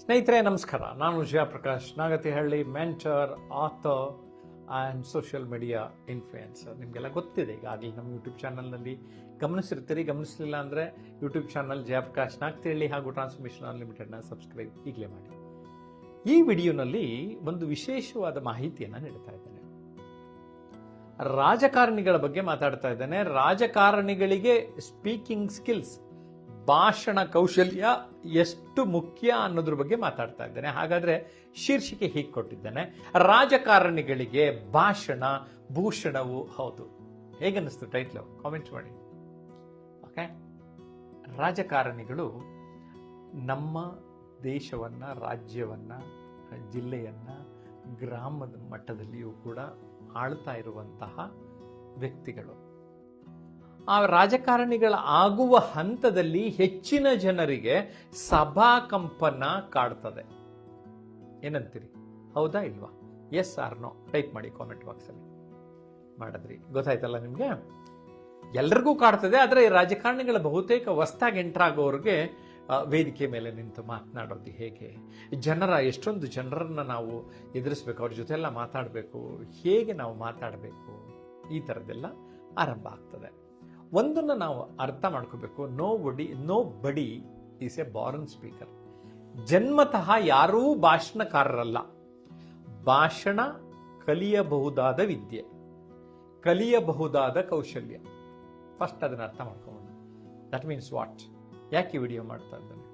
ಸ್ನೇಹಿತರೆ, ನಮಸ್ಕಾರ. ನಾನು Jayaprakash Nagathihalli mentor author and social media influencer ನಿಮಗೆಲ್ಲ ಗೊತ್ತಿದೆ, ಈಗಾಗಲೇ ನಮ್ಮ ಯೂಟ್ಯೂಬ್ ಚಾನಲ್ನಲ್ಲಿ ಗಮನಿಸಿರ್ತೀರಿ. ಗಮನಿಸಲಿಲ್ಲ ಅಂದರೆ ಯೂಟ್ಯೂಬ್ ಚಾನಲ್ ಜಯಪ್ರಕಾಶ್ ನಾಗತಿಹಳ್ಳಿ ಹಾಗೂ ಟ್ರಾನ್ಸ್ಮಿಷನ್ ಅನ್ಲಿಮಿಟೆಡ್ನ ಸಬ್ಸ್ಕ್ರೈಬ್ ಈಗಲೇ ಮಾಡಿ. ಈ ವಿಡಿಯೋನಲ್ಲಿ ಒಂದು ವಿಶೇಷವಾದ ಮಾಹಿತಿಯನ್ನು ನೀಡ್ತಾ ಇದ್ದೇನೆ. ರಾಜಕಾರಣಿಗಳ ಬಗ್ಗೆ ಮಾತಾಡ್ತಾ ಇದ್ದೇನೆ. ರಾಜಕಾರಣಿಗಳಿಗೆ ಸ್ಪೀಕಿಂಗ್ ಸ್ಕಿಲ್ಸ್ ಭಾಷಣ ಕೌಶಲ್ಯ ಎಷ್ಟು ಮುಖ್ಯ ಅನ್ನೋದ್ರ ಬಗ್ಗೆ ಮಾತಾಡ್ತಾ ಇದ್ದೇನೆ. ಹಾಗಾದ್ರೆ ಶೀರ್ಷಿಕೆ ಹೀಗೆ ಕೊಟ್ಟಿದ್ದೇನೆ. ರಾಜಕಾರಣಿಗಳಿಗೆ ಭಾಷಣ, ಭೂಷಣವು ಹೌದು. ಹೇಗನ್ನಿಸ್ತು ಟೈಟ್ಲು? ಕಾಮೆಂಟ್ ಮಾಡಿ. ಓಕೆ ರಾಜಕಾರಣಿಗಳು ನಮ್ಮ ದೇಶವನ್ನ, ರಾಜ್ಯವನ್ನ, ಜಿಲ್ಲೆಯನ್ನ, ಗ್ರಾಮದ ಮಟ್ಟದಲ್ಲಿಯೂ ಕೂಡ ಆಳ್ತಾ ಇರುವಂತಹ ವ್ಯಕ್ತಿಗಳು. ಆ ರಾಜಕಾರಣಿಗಳ ಆಗುವ ಹಂತದಲ್ಲಿ ಹೆಚ್ಚಿನ ಜನರಿಗೆ ಸಭಾ ಕಂಪನ ಕಾಡ್ತದೆ. ಏನಂತೀರಿ? ಹೌದಾ ಇಲ್ವಾ? ಎಸ್ ಆರ್ ನೋ ಟೈಪ್ ಮಾಡಿ ಕಾಮೆಂಟ್ ಬಾಕ್ಸಲ್ಲಿ ಮಾಡಿದ್ರಿ. ಗೊತ್ತಾಯ್ತಲ್ಲ ನಿಮಗೆ? ಎಲ್ರಿಗೂ ಕಾಡ್ತದೆ, ಆದರೆ ರಾಜಕಾರಣಿಗಳ ಬಹುತೇಕ ಹೊಸ್ದಾಗಿ ಎಂಟ್ರಾಗೋರಿಗೆ ವೇದಿಕೆ ಮೇಲೆ ನಿಂತು ಮಾತನಾಡೋದು ಹೇಗೆ? ಜನರ, ಎಷ್ಟೊಂದು ಜನರನ್ನು ನಾವು ಎದುರಿಸ್ಬೇಕು, ಅವ್ರ ಜೊತೆ ಎಲ್ಲ ಮಾತಾಡಬೇಕು, ಹೇಗೆ ನಾವು ಮಾತಾಡಬೇಕು? ಈ ಥರದ್ದೆಲ್ಲ ಆರಂಭ ಆಗ್ತದೆ. ಒಂದನ್ನು ನಾವು ಅರ್ಥ ಮಾಡ್ಕೋಬೇಕು. Nobody nobody is a born speaker ಜನ್ಮತಃ ಯಾರೂ ಭಾಷಣಕಾರರಲ್ಲ. ಭಾಷಣ ಕಲಿಯಬಹುದಾದ ವಿದ್ಯೆ. ಕಲಿಯಬಹುದಾದ ಕೌಶಲ್ಯ. ಫಸ್ಟ್ ಅದನ್ನ ಅರ್ಥ ಮಾಡ್ಕೊಬೋದು ದಟ್ ಮೀನ್ಸ್ ವಾಟ್ ಯಾಕೆ ವಿಡಿಯೋ ಮಾಡ್ತಾ ಇದ್ದಾನೆ?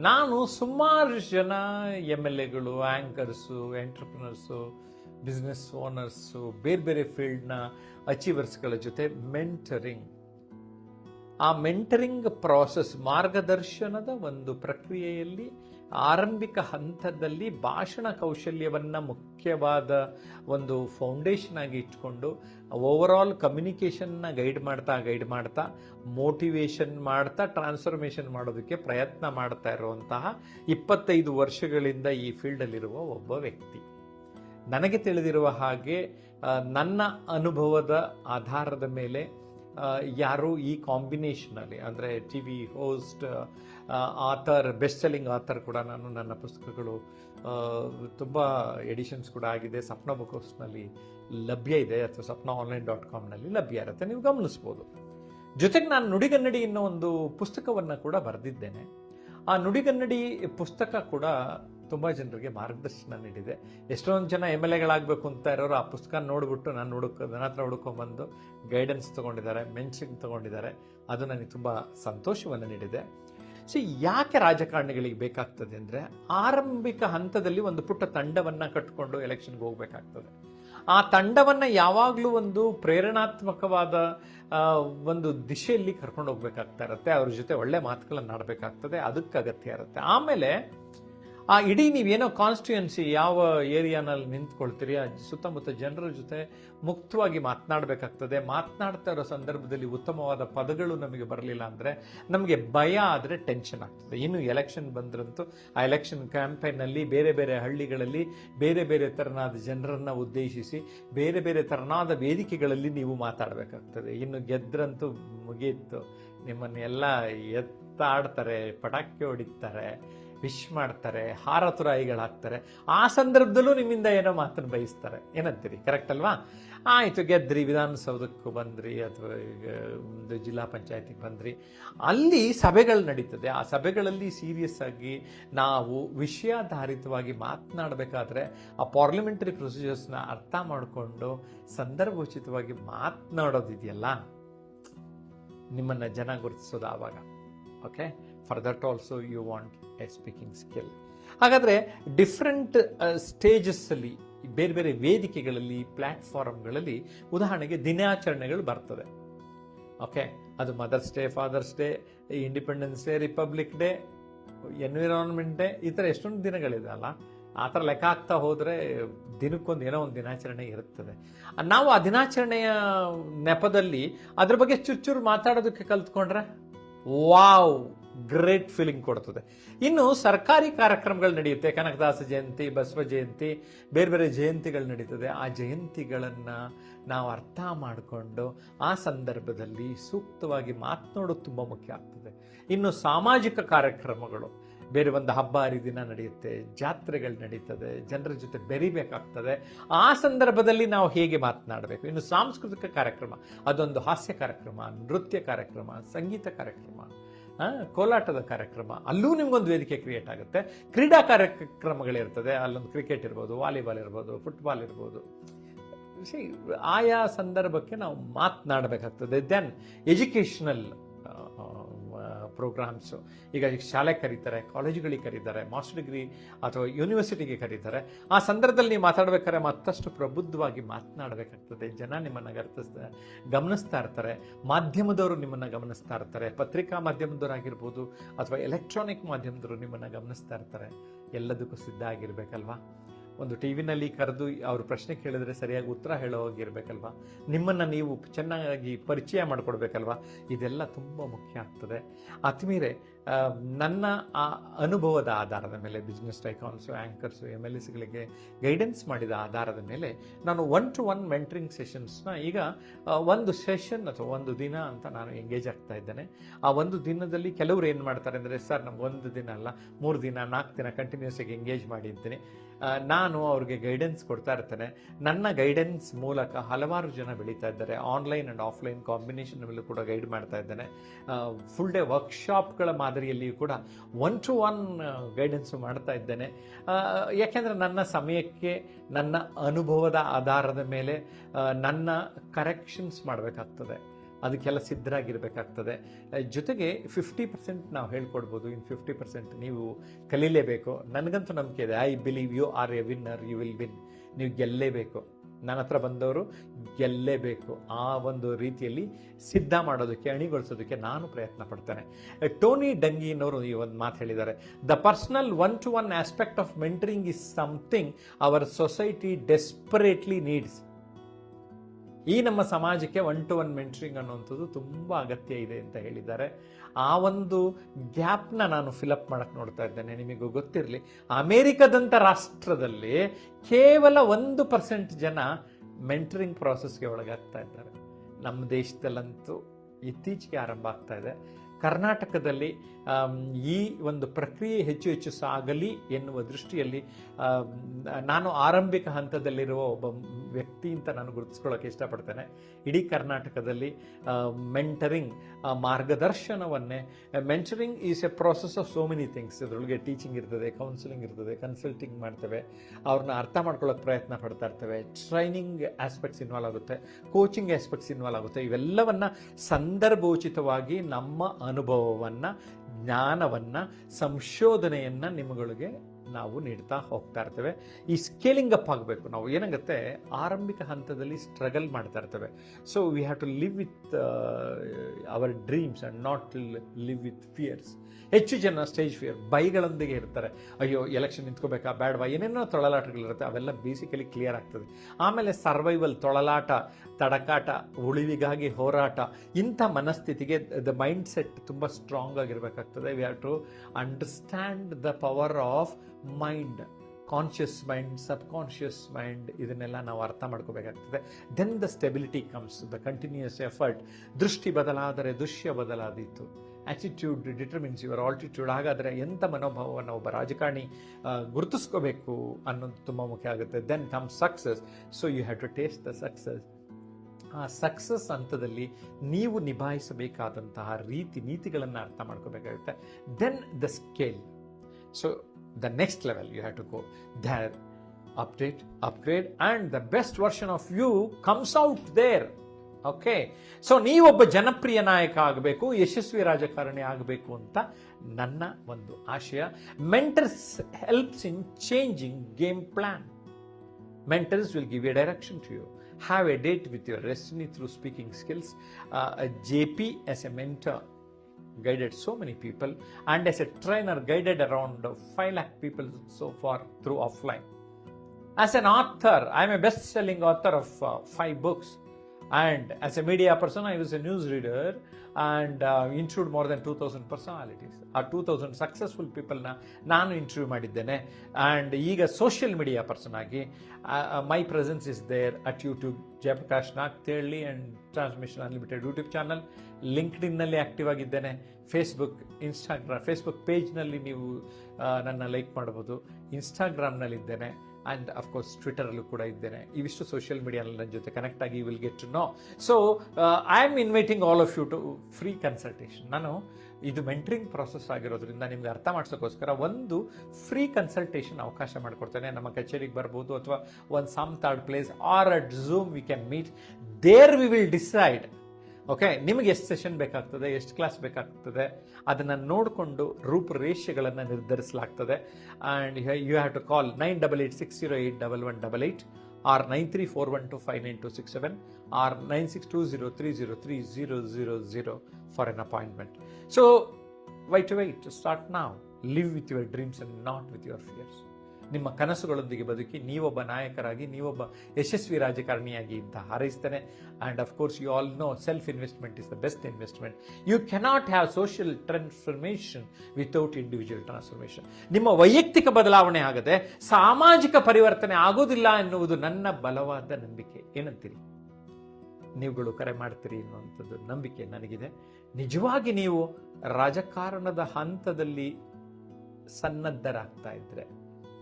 ನಾನು ಸುಮಾರು ಜನ ಎಂ ಎಲ್ ಎಗಳು ಆ್ಯಂಕರ್ಸು ಎಂಟರ್ಪ್ರಿನರ್ಸು ಬಿಸ್ನೆಸ್ ಓನರ್ಸು ಬೇರೆ ಬೇರೆ ಫೀಲ್ಡ್ನ ಅಚೀವರ್ಸ್ಗಳ ಜೊತೆ ಮೆಂಟರಿಂಗ್ ಆ ಮೆಂಟರಿಂಗ್ ಪ್ರಾಸೆಸ್ ಮಾರ್ಗದರ್ಶನದ ಒಂದು ಪ್ರಕ್ರಿಯೆಯಲ್ಲಿ ಆರಂಭಿಕ ಹಂತದಲ್ಲಿ ಭಾಷಣ ಕೌಶಲ್ಯವನ್ನು ಮುಖ್ಯವಾದ ಒಂದು ಫೌಂಡೇಶನ್ ಆಗಿ ಇಟ್ಕೊಂಡು ಓವರಾಲ್ ಕಮ್ಯುನಿಕೇಷನ್ನ ಗೈಡ್ ಮಾಡ್ತಾ ಗೈಡ್ ಮಾಡ್ತಾ ಮೋಟಿವೇಶನ್ ಮಾಡ್ತಾ ಟ್ರಾನ್ಸ್ಫಾರ್ಮೇಷನ್ ಮಾಡೋದಕ್ಕೆ ಪ್ರಯತ್ನ ಮಾಡ್ತಾ ಇರುವಂತಹ ಇಪ್ಪತ್ತೈದು ವರ್ಷಗಳಿಂದ ಈ ಫೀಲ್ಡಲ್ಲಿರುವ ಒಬ್ಬ ವ್ಯಕ್ತಿ. ನನಗೆ ತಿಳಿದಿರುವ ಹಾಗೆ ನನ್ನ ಅನುಭವದ ಆಧಾರದ ಮೇಲೆ ಯಾರು ಈ ಕಾಂಬಿನೇಷನಲ್ಲಿ ಅಂದರೆ T V host author best selling author ಕೂಡ ನಾನು ನನ್ನ ಪುಸ್ತಕಗಳು ತುಂಬ ಎಡಿಷನ್ಸ್ ಕೂಡ ಆಗಿದೆ. ಸಪ್ನ ಬುಕ್ ಹೌಸ್ನಲ್ಲಿ ಲಭ್ಯ ಇದೆ, ಅಥವಾ ಸಪ್ನ ಆನ್ಲೈನ್ ಡಾಟ್ ಕಾಮ್ನಲ್ಲಿ ಲಭ್ಯ ಇರುತ್ತೆ. ನೀವು ಗಮನಿಸ್ಬೋದು. ಜೊತೆಗೆ ನಾನು ನುಡಿಗನ್ನಡಿ ಅನ್ನೋ ಒಂದು ಪುಸ್ತಕವನ್ನು ಕೂಡ ಬರೆದಿದ್ದೇನೆ. ಆ ನುಡಿಗನ್ನಡಿ ಪುಸ್ತಕ ಕೂಡ ತುಂಬ ಜನರಿಗೆ ಮಾರ್ಗದರ್ಶನ ನೀಡಿದೆ. ಎಷ್ಟೊಂದು ಜನ ಎಂ ಎಲ್ ಎಗಳಾಗಬೇಕು ಅಂತ ಇರೋರು ಆ ಪುಸ್ತಕ ನೋಡಿಬಿಟ್ಟು ನಾನು ಹುಡುಕ, ನನ್ನ ಹತ್ರ ಹುಡ್ಕೊಂಡ್ಬಂದು ಗೈಡೆನ್ಸ್ ತೊಗೊಂಡಿದ್ದಾರೆ ಮೆನ್ಷನ್ ತೊಗೊಂಡಿದ್ದಾರೆ. ಅದು ನನಗೆ ತುಂಬ ಸಂತೋಷವನ್ನು ನೀಡಿದೆ. ಸೊ ಯಾಕೆ ರಾಜಕಾರಣಿಗಳಿಗೆ ಬೇಕಾಗ್ತದೆ ಅಂದರೆ ಆರಂಭಿಕ ಹಂತದಲ್ಲಿ ಒಂದು ಪುಟ್ಟ ತಂಡವನ್ನು ಕಟ್ಟಿಕೊಂಡು ಎಲೆಕ್ಷನ್ಗೆ ಹೋಗಬೇಕಾಗ್ತದೆ. ಆ ತಂಡವನ್ನು ಯಾವಾಗಲೂ ಒಂದು ಪ್ರೇರಣಾತ್ಮಕವಾದ ಒಂದು ದಿಶೆಯಲ್ಲಿ ಕರ್ಕೊಂಡು ಹೋಗ್ಬೇಕಾಗ್ತಾ ಇರುತ್ತೆ. ಅವ್ರ ಜೊತೆ ಒಳ್ಳೆ ಮಾತುಗಳನ್ನು ಆಡಬೇಕಾಗ್ತದೆ. ಅದಕ್ಕೆ ಅಗತ್ಯ ಇರುತ್ತೆ. ಆಮೇಲೆ ಆ, ಇಡೀ ನೀವೇನೋ ಕಾನ್ಸ್ಟಿಟ್ಯೂನ್ಸಿ ಯಾವ ಏರಿಯಾನಲ್ಲಿ ನಿಂತ್ಕೊಳ್ತೀರಿ, ಆ ಸುತ್ತಮುತ್ತ ಜನರ ಜೊತೆ ಮುಕ್ತವಾಗಿ ಮಾತನಾಡಬೇಕಾಗ್ತದೆ. ಮಾತನಾಡ್ತಾ ಇರೋ ಸಂದರ್ಭದಲ್ಲಿ ಉತ್ತಮವಾದ ಪದಗಳು ನಮಗೆ ಬರಲಿಲ್ಲ ಅಂದರೆ ನಮಗೆ ಭಯ ಆದರೆ ಟೆನ್ಷನ್ ಆಗ್ತದೆ. ಇನ್ನು ಎಲೆಕ್ಷನ್ ಬಂದ್ರಂತೂ ಆ ಎಲೆಕ್ಷನ್ ಕ್ಯಾಂಪೇನಲ್ಲಿ ಬೇರೆ ಬೇರೆ ಹಳ್ಳಿಗಳಲ್ಲಿ ಬೇರೆ ಬೇರೆ ತೆರನಾದ ಜನರನ್ನು ಉದ್ದೇಶಿಸಿ ಬೇರೆ ಬೇರೆ ತೆರನಾದ ವೇದಿಕೆಗಳಲ್ಲಿ ನೀವು ಮಾತಾಡಬೇಕಾಗ್ತದೆ. ಇನ್ನು ಗೆದ್ರಂತೂ ಮುಗಿಯಿತು ನಿಮ್ಮನ್ನೆಲ್ಲ ಎತ್ತಾಡ್ತಾರೆ, ಪಟಾಕಿ ಹೊಡಿತಾರೆ. ವಿಶ್ ಮಾಡ್ತಾರೆ ಹಾರತುರಾಯಿಗಳು ತುರಾಯಿಗಳಾಗ್ತಾರೆ, ಆ ಸಂದರ್ಭದಲ್ಲೂ ನಿಮ್ಮಿಂದ ಏನೋ ಮಾತನ್ನು ಬಯಸ್ತಾರೆ. ಏನಂತೀರಿ? ಕರೆಕ್ಟ್ ಅಲ್ವಾ? ಆಯಿತು, ಗೆದ್ರಿ, ವಿಧಾನಸೌಧಕ್ಕೂ ಬಂದ್ರಿ, ಅಥವಾ ಒಂದು ಜಿಲ್ಲಾ ಪಂಚಾಯತಿಗೆ ಬಂದ್ರಿ. ಅಲ್ಲಿ ಸಭೆಗಳು ನಡೀತದೆ. ಆ ಸಭೆಗಳಲ್ಲಿ ಸೀರಿಯಸ್ ಆಗಿ ನಾವು ವಿಷಯಾಧಾರಿತವಾಗಿ ಮಾತನಾಡಬೇಕಾದ್ರೆ ಆ ಪಾರ್ಲಿಮೆಂಟರಿ ಪ್ರೊಸೀಜರ್ಸ್ನ ಅರ್ಥ ಮಾಡಿಕೊಂಡು ಸಂದರ್ಭೋಚಿತವಾಗಿ ಮಾತನಾಡೋದಿದೆಯಲ್ಲ? ನಿಮ್ಮನ್ನು ಜನ ಗುರುತಿಸೋದು ಆವಾಗ. Okay for that also you want speaking skill ಹಾಗಾದರೆ ಡಿಫ್ರೆಂಟ್ ಸ್ಟೇಜಸ್ಸಲ್ಲಿ ಬೇರೆ ಬೇರೆ ವೇದಿಕೆಗಳಲ್ಲಿ ಪ್ಲ್ಯಾಟ್ಫಾರ್ಮ್ಗಳಲ್ಲಿ ಉದಾಹರಣೆಗೆ ದಿನಾಚರಣೆಗಳು ಬರ್ತದೆ. ಓಕೆ ಅದು mother's day father's day independence day republic day environment day ಈ ಥರ ಎಷ್ಟೊಂದು ದಿನಗಳಿದೆ ಅಲ್ಲ? ಆ ಥರ ಲೆಕ್ಕ ಆಗ್ತಾ ಹೋದರೆ ದಿನಕ್ಕೊಂದು ಏನೋ ಒಂದು ದಿನಾಚರಣೆ ಇರುತ್ತದೆ. ನಾವು ಆ ದಿನಾಚರಣೆಯ ನೆಪದಲ್ಲಿ ಅದ್ರ ಬಗ್ಗೆ ಚುಚ್ಚೂರು ಮಾತಾಡೋದಕ್ಕೆ ಕಲ್ತ್ಕೊಂಡ್ರೆ? ವಾವ್ ಗ್ರೇಟ್ ಫೀಲಿಂಗ್ ಕೊಡ್ತದೆ. ಇನ್ನು ಸರ್ಕಾರಿ ಕಾರ್ಯಕ್ರಮಗಳು ನಡೆಯುತ್ತೆ. ಕನಕದಾಸ ಜಯಂತಿ, ಬಸವ ಜಯಂತಿ, ಬೇರೆ ಬೇರೆ ಜಯಂತಿಗಳು ನಡೀತದೆ. ಆ ಜಯಂತಿಗಳನ್ನು ನಾವು ಅರ್ಥ ಮಾಡಿಕೊಂಡು ಆ ಸಂದರ್ಭದಲ್ಲಿ ಸೂಕ್ತವಾಗಿ ಮಾತನಾಡೋದು ತುಂಬ ಮುಖ್ಯ ಆಗ್ತದೆ. ಇನ್ನು ಸಾಮಾಜಿಕ ಕಾರ್ಯಕ್ರಮಗಳು, ಬೇರೆ ಒಂದು ಹಬ್ಬ, ಹರಿದಿನ ನಡೆಯುತ್ತೆ, ಜಾತ್ರೆಗಳು ನಡೀತದೆ, ಜನರ ಜೊತೆ ಬೆರಿಬೇಕಾಗ್ತದೆ. ಆ ಸಂದರ್ಭದಲ್ಲಿ ನಾವು ಹೇಗೆ ಮಾತನಾಡಬೇಕು? ಇನ್ನು ಸಾಂಸ್ಕೃತಿಕ ಕಾರ್ಯಕ್ರಮ, ಅದೊಂದು ಹಾಸ್ಯ ಕಾರ್ಯಕ್ರಮ, ನೃತ್ಯ ಕಾರ್ಯಕ್ರಮ, ಸಂಗೀತ ಕಾರ್ಯಕ್ರಮ ಕೋಲಾಟದ ಕಾರ್ಯಕ್ರಮ. ಅಲ್ಲೂ ನಿಮ್ಗೊಂದು ವೇದಿಕೆ ಕ್ರಿಯೇಟ್ ಆಗುತ್ತೆ. ಕ್ರೀಡಾ ಕಾರ್ಯಕ್ರಮಗಳಿರ್ತದೆ. ಅಲ್ಲೊಂದು ಕ್ರಿಕೆಟ್ ಇರ್ಬೋದು ವಾಲಿಬಾಲ್ ಇರ್ಬೋದು ಫುಟ್ಬಾಲ್ ಇರ್ಬೋದು. ಆಯಾ ಸಂದರ್ಭಕ್ಕೆ ನಾವು ಮಾತನಾಡಬೇಕಾಗ್ತದೆ. ದೆನ್ ಎಜುಕೇಷನಲ್ ಪ್ರೋಗ್ರಾಮ್ಸು ಈಗ ಈಗ ಶಾಲೆ ಕರೀತಾರೆ ಕಾಲೇಜುಗಳಿಗೆ ಕರೀತಾರೆ ಮಾಸ್ಟರ್ ಡಿಗ್ರಿ ಅಥವಾ ಯೂನಿವರ್ಸಿಟಿಗೆ ಕರೀತಾರೆ. ಆ ಸಂದರ್ಭದಲ್ಲಿ ನೀವು ಮಾತಾಡ್ಬೇಕಾದ್ರೆ ಮತ್ತಷ್ಟು ಪ್ರಬುದ್ಧವಾಗಿ ಮಾತನಾಡಬೇಕಾಗ್ತದೆ. ಜನ ನಿಮ್ಮನ್ನು ಗರ್ತಿಸ್ತಾ ಗಮನಿಸ್ತಾ ಇರ್ತಾರೆ. ಮಾಧ್ಯಮದವರು ನಿಮ್ಮನ್ನು ಗಮನಿಸ್ತಾ ಇರ್ತಾರೆ. ಪತ್ರಿಕಾ ಮಾಧ್ಯಮದವರಾಗಿರ್ಬೋದು ಅಥವಾ ಎಲೆಕ್ಟ್ರಾನಿಕ್ ಮಾಧ್ಯಮದವರು ನಿಮ್ಮನ್ನು ಗಮನಿಸ್ತಾ ಇರ್ತಾರೆ. ಎಲ್ಲದಕ್ಕೂ ಸಿದ್ಧ ಆಗಿರ್ಬೇಕಲ್ವಾ? ಒಂದು ಟಿ ವಿನಲ್ಲಿ ಕರೆದು ಅವರು ಪ್ರಶ್ನೆ ಕೇಳಿದ್ರೆ ಸರಿಯಾಗಿ ಉತ್ತರ ಹೇಳೋ ಹೋಗಿರ್ಬೇಕಲ್ವಾ ನಿಮ್ಮನ್ನು ನೀವು ಚೆನ್ನಾಗಿ ಪರಿಚಯ ಮಾಡಿಕೊಡ್ಬೇಕಲ್ವಾ? ಇದೆಲ್ಲ ತುಂಬ ಮುಖ್ಯ ಆಗ್ತದೆ. ಆತ್ಮೀರೆ ನನ್ನ ಆ ಅನುಭವದ ಆಧಾರದ ಮೇಲೆ business tycoons anchors M L ಎಸ್ಗಳಿಗೆ guidance ಮಾಡಿದ ಆಧಾರದ ಮೇಲೆ ನಾನು ಒನ್ ಟು ಒನ್ ಮೆಂಟ್ರಿಂಗ್ ಸೆಷನ್ಸ್ನ ಈಗ ಒಂದು ಸೆಷನ್ ಅಥವಾ ಒಂದು ದಿನ ಅಂತ ನಾನು ಎಂಗೇಜ್ ಆಗ್ತಾ ಇದ್ದೇನೆ. ಆ ಒಂದು ದಿನದಲ್ಲಿ ಕೆಲವರು ಏನು ಮಾಡ್ತಾರೆ ಅಂದರೆ ಸರ್ ನಮ್ಗೆ ಒಂದು ದಿನ ಅಲ್ಲ ಮೂರು ದಿನ ನಾಲ್ಕು ದಿನ ಕಂಟಿನ್ಯೂಸ್ ಆಗಿ ಎಂಗೇಜ್ ಮಾಡಿ ಆ, ನಾನು ಅವ್ರಿಗೆ ಗೈಡೆನ್ಸ್ ಕೊಡ್ತಾ ಇರ್ತೇನೆ. ನನ್ನ ಗೈಡೆನ್ಸ್ ಮೂಲಕ ಹಲವಾರು ಜನ ಬೆಳೀತಾ ಇದ್ದಾರೆ. ಆನ್ಲೈನ್ ಆ್ಯಂಡ್ ಆಫ್ಲೈನ್ ಕಾಂಬಿನೇಷನ್ ಮೇಲೂ ಕೂಡ ಗೈಡ್ ಮಾಡ್ತಾ ಇದ್ದೇನೆ. ಫುಲ್ ಡೇ ವರ್ಕ್ಶಾಪ್ಗಳ ಮಾದರಿಯಲ್ಲಿಯೂ ಕೂಡ ಒನ್ ಟು ಒನ್ ಗೈಡೆನ್ಸು ಮಾಡ್ತಾ ಇದ್ದೇನೆ. ಯಾಕೆಂದರೆ ನನ್ನ ಸಮಯಕ್ಕೆ, ನನ್ನ ಅನುಭವದ ಆಧಾರದ ಮೇಲೆ ನನ್ನ ಕರೆಕ್ಷನ್ಸ್ ಮಾಡಬೇಕಾಗ್ತದೆ. ಅದಕ್ಕೆಲ್ಲ ಸಿದ್ಧರಾಗಿರಬೇಕಾಗ್ತದೆ. ಜೊತೆಗೆ ಫಿಫ್ಟಿ ಪರ್ಸೆಂಟ್ ನಾವು ಹೇಳ್ಕೊಡ್ಬೋದು ಇನ್ನು ಫಿಫ್ಟಿ ಪರ್ಸೆಂಟ್ ನೀವು ಕಲೀಲೇಬೇಕು. ನನಗಂತೂ ನಂಬಿಕೆ ಇದೆ. I believe you are a winner you will win ನೀವು ಗೆಲ್ಲೇಬೇಕು. ನನ್ನ ಹತ್ರ ಬಂದವರು ಗೆಲ್ಲೇಬೇಕು. ಆ ಒಂದು ರೀತಿಯಲ್ಲಿ ಸಿದ್ಧ ಮಾಡೋದಕ್ಕೆ, ಅಣಿಗೊಳಿಸೋದಕ್ಕೆ ನಾನು ಪ್ರಯತ್ನ ಪಡ್ತೇನೆ. ಟೋನಿ ಡಂಗಿನವರು ಈ ಒಂದು ಮಾತು ಹೇಳಿದ್ದಾರೆ. The personal one to one aspect of mentoring is something our society desperately needs ಈ ನಮ್ಮ ಸಮಾಜಕ್ಕೆ ಒನ್ ಟು ಒನ್ ಮೆಂಟ್ರಿಂಗ್ ಅನ್ನುವಂಥದ್ದು ತುಂಬ ಅಗತ್ಯ ಇದೆ ಅಂತ ಹೇಳಿದ್ದಾರೆ. ಆ ಒಂದು ಗ್ಯಾಪ್ನ ನಾನು ಫಿಲಪ್ ಮಾಡಕ್ಕೆ ನೋಡ್ತಾ ಇದ್ದೇನೆ, ನಿಮಗೂ ಗೊತ್ತಿರಲಿ. ಅಮೇರಿಕದಂಥ ರಾಷ್ಟ್ರದಲ್ಲಿ ಕೇವಲ ಒಂದು ಪರ್ಸೆಂಟ್ ಜನ ಮೆಂಟ್ರಿಂಗ್ ಪ್ರಾಸೆಸ್ಗೆ ಒಳಗಾಗ್ತಾ ಇದ್ದಾರೆ. ನಮ್ಮ ದೇಶದಲ್ಲಂತೂ ಇತ್ತೀಚೆಗೆ ಆರಂಭ ಆಗ್ತಾ ಇದೆ. ಕರ್ನಾಟಕದಲ್ಲಿ ಈ ಒಂದು ಪ್ರಕ್ರಿಯೆ ಹೆಚ್ಚು ಹೆಚ್ಚು ಸಾಗಲಿ ಎನ್ನುವ ದೃಷ್ಟಿಯಲ್ಲಿ ನಾನು ಆರಂಭಿಕ ಹಂತದಲ್ಲಿರುವ ಒಬ್ಬ ವ್ಯಕ್ತಿ ಅಂತ ನಾನು ಗುರುತಿಸ್ಕೊಳ್ಳೋಕೆ ಇಷ್ಟಪಡ್ತೇನೆ. ಇಡೀ ಕರ್ನಾಟಕದಲ್ಲಿ mentoring ಮಾರ್ಗದರ್ಶನವನ್ನೇ mentoring is a process of so many things ಇದರೊಳಗೆ ಟೀಚಿಂಗ್ ಇರ್ತದೆ ಕೌನ್ಸಿಲಿಂಗ್ ಇರ್ತದೆ ಕನ್ಸಲ್ಟಿಂಗ್ ಮಾಡ್ತೇವೆ. ಅವ್ರನ್ನ ಅರ್ಥ ಮಾಡ್ಕೊಳ್ಳೋಕೆ ಪ್ರಯತ್ನ ಪಡ್ತಾ ಇರ್ತೇವೆ. ಟ್ರೈನಿಂಗ್ ಆಸ್ಪೆಕ್ಟ್ಸ್ ಇನ್ವಾಲ್ವ್ ಆಗುತ್ತೆ ಕೋಚಿಂಗ್ ಆಸ್ಪೆಕ್ಟ್ಸ್ ಇನ್ವಾಲ್ವ್ ಆಗುತ್ತೆ. ಇವೆಲ್ಲವನ್ನು ಸಂದರ್ಭೋಚಿತವಾಗಿ ನಮ್ಮ ಅನುಭವವನ್ನು, ಜ್ಞಾನವನ್ನು, ಸಂಶೋಧನೆಯನ್ನು ನಿಮ್ಮಗಳಿಗೆ ನಾವು ನೀಡ್ತಾ ಹೋಗ್ತಾ ಇರ್ತೇವೆ. ಈ ಸ್ಕೇಲಿಂಗ್ ಅಪ್ ಆಗಬೇಕು. ನಾವು ಏನಾಗುತ್ತೆ, ಆರಂಭಿಕ ಹಂತದಲ್ಲಿ ಸ್ಟ್ರಗಲ್ ಮಾಡ್ತಾ ಇರ್ತೇವೆ. So we have to live with our dreams and not live with fears ಹೆಚ್ಚು ಜನ ಸ್ಟೇಜ್ ಫಿಯರ್ ಬೈಗಳೊಂದಿಗೆ ಇರ್ತಾರೆ. ಅಯ್ಯೋ ಎಲೆಕ್ಷನ್ ನಿಂತ್ಕೋಬೇಕಾ ಬೇಡವಾ ಏನೇನೋ ತೊಳಲಾಟಗಳಿರುತ್ತೆ, ಅವೆಲ್ಲ ಬೇಸಿಕಲಿ ಕ್ಲಿಯರ್ ಆಗ್ತದೆ. ಆಮೇಲೆ ಸರ್ವೈವಲ್ ತೊಳಲಾಟ, ತಡಕಾಟ, ಉಳಿವಿಗಾಗಿ ಹೋರಾಟ, ಇಂಥ ಮನಸ್ಥಿತಿಗೆ ದ ಮೈಂಡ್ ಸೆಟ್ ತುಂಬ strong ಆಗಿರಬೇಕಾಗ್ತದೆ. We have to understand the power of mind conscious mind subconscious mind ಇದನ್ನೆಲ್ಲ ನಾವು ಅರ್ಥ ಮಾಡ್ಕೋಬೇಕಾಗ್ತದೆ. Then the stability comes the continuous effort ದೃಷ್ಟಿ ಬದಲಾದರೆ ದೃಶ್ಯ ಬದಲಾದೀತು. ಆಟಿಟ್ಯೂಡ್ ಡಿಟರ್ಮಿನ್ಸ್ ಯುವರ್ ಆಲ್ಟಿಟ್ಯೂಡ್ ಹಾಗಾದರೆ ಎಂಥ ಮನೋಭಾವವನ್ನು ಒಬ್ಬ ರಾಜಕಾರಣಿ ಗುರುತಿಸ್ಕೋಬೇಕು ಅನ್ನೋದು ತುಂಬ ಮುಖ್ಯ ಆಗುತ್ತೆ. Then come success so you have to taste the success ಆ ಸಕ್ಸಸ್ ಹಂತದಲ್ಲಿ ನೀವು ನಿಭಾಯಿಸಬೇಕಾದಂತಹ ರೀತಿ ನೀತಿಗಳನ್ನು ಅರ್ಥ ಮಾಡ್ಕೋಬೇಕಾಗುತ್ತೆ. Then the scale so the next level you have to go there update upgrade and the best version of you comes out there okay so ನೀವೊಬ್ಬ ಜನಪ್ರಿಯ ನಾಯಕ ಆಗಬೇಕು ಯಶಸ್ವಿ ರಾಜಕಾರಣಿ ಆಗಬೇಕು ಅಂತ ನನ್ನ ಒಂದು ಆಶಯ. Mentors helps in changing game plan mentors will give you a direction to you. Have a date with your destiny through speaking skills. Uh, a jp as a mentor. Guided so many people and as a trainer guided around 5 lakh people so far through offline. As an author i'm a best selling author of uh, five books And as a media person, I was a news reader and uh, interviewed more than 2,000 personalities ಆ two thousand successful ಪೀಪಲ್ನ ನಾನು interview ಮಾಡಿದ್ದೇನೆ. And ಈಗ social media person ಆಗಿ my presence is there at YouTube Jayaprakash Nagathihalli and transmission unlimited YouTube channel ಲಿಂಕ್ಡ್ಇನ್ನಲ್ಲಿ active ಆಗಿದ್ದೇನೆ. Facebook Instagram Facebook ಪೇಜ್ನಲ್ಲಿ ನೀವು ನನ್ನ ಲೈಕ್ ಮಾಡ್ಬೋದು ಇನ್ಸ್ಟಾಗ್ರಾಮ್ನಲ್ಲಿದ್ದೇನೆ ಆ್ಯಂಡ್ ಅಫ್ಕೋರ್ಸ್ ಟ್ವಿಟರಲ್ಲೂ ಕೂಡ ಇದ್ದೇನೆ. ಇವಿಷ್ಟು ಸೋಷಿಯಲ್ ಮೀಡಿಯಾನಲ್ಲಿ ನನ್ನ ಜೊತೆ ಕನೆಕ್ಟ್ ಆಗಿ will get to know so I am inviting all of you to free consultation ನಾನು ಇದು ಮೆಂಟ್ರಿಂಗ್ ಪ್ರಾಸೆಸ್ ಆಗಿರೋದ್ರಿಂದ ನಿಮ್ಗೆ ಅರ್ಥ ಮಾಡಿಸೋಕ್ಕೋಸ್ಕರ ಒಂದು ಫ್ರೀ ಕನ್ಸಲ್ಟೇಷನ್ ಅವಕಾಶ ಮಾಡಿಕೊಡ್ತೇನೆ. ನಮ್ಮ ಕಚೇರಿಗೆ ಬರ್ಬೋದು ಅಥವಾ ಒಂದು some third place or at Zoom we can meet there we will decide okay ನಿಮಗೆ ಎಷ್ಟು ಸೆಷನ್ ಬೇಕಾಗ್ತದೆ, ಎಷ್ಟು ಕ್ಲಾಸ್ ಬೇಕಾಗ್ತದೆ, ಅದನ್ನು ನೋಡಿಕೊಂಡು ರೂಪುರೇಷೆಗಳನ್ನು ನಿರ್ಧರಿಸಲಾಗ್ತದೆ. And you have to call nine double eight six zero eight double one double eight or nine three four one two five nine two six seven or nine six two zero three zero three zero zero zero for an appointment so wait to wait start now live with your dreams and not with your fears ನಿಮ್ಮ ಕನಸುಗಳೊಂದಿಗೆ ಬದುಕಿ ನೀವೊಬ್ಬ ನಾಯಕರಾಗಿ, ನೀವೊಬ್ಬ ಯಶಸ್ವಿ ರಾಜಕಾರಣಿಯಾಗಿ ಅಂತ ಹಾರೈಸ್ತೇನೆ. And of course you all know self investment is the best investment you cannot have social transformation without individual transformation ನಿಮ್ಮ ವೈಯಕ್ತಿಕ ಬದಲಾವಣೆ ಆಗದೆ, ಸಾಮಾಜಿಕ ಪರಿವರ್ತನೆ ಆಗೋದಿಲ್ಲ ಎನ್ನುವುದು ನನ್ನ ಬಲವಾದ ನಂಬಿಕೆ. ಏನಂತೀರಿ? ನೀವುಗಳು ಕರೆ ಮಾಡ್ತೀರಿ ಅನ್ನುವಂಥದ್ದು ನಂಬಿಕೆ ನನಗಿದೆ. ನಿಜವಾಗಿ ನೀವು ರಾಜಕಾರಣದ ಹಂತದಲ್ಲಿ ಸನ್ನದ್ಧರಾಗ್ತಾ ಇದ್ರೆ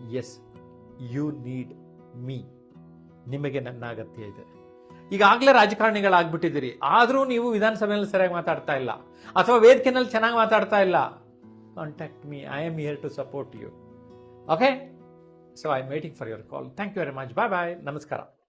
ಎಸ್ ಯು ನೀಡ್ ಮೀ ನಿಮಗೆ ನನ್ನ ಅಗತ್ಯ ಇದೆ. ಈಗಾಗಲೇ ರಾಜಕಾರಣಿಗಳಾಗ್ಬಿಟ್ಟಿದ್ದೀರಿ. ಆದರೂ ನೀವು ವಿಧಾನಸಭೆಯಲ್ಲಿ ಸರಿಯಾಗಿ ಮಾತಾಡ್ತಾ ಇಲ್ಲ. ಅಥವಾ ವೇದಿಕೆನಲ್ಲಿ ಚೆನ್ನಾಗಿ ಮಾತಾಡ್ತಾ ಇಲ್ಲ. Contact me I am here to support you okay so I am waiting for your call thank you very much bye bye ನಮಸ್ಕಾರ.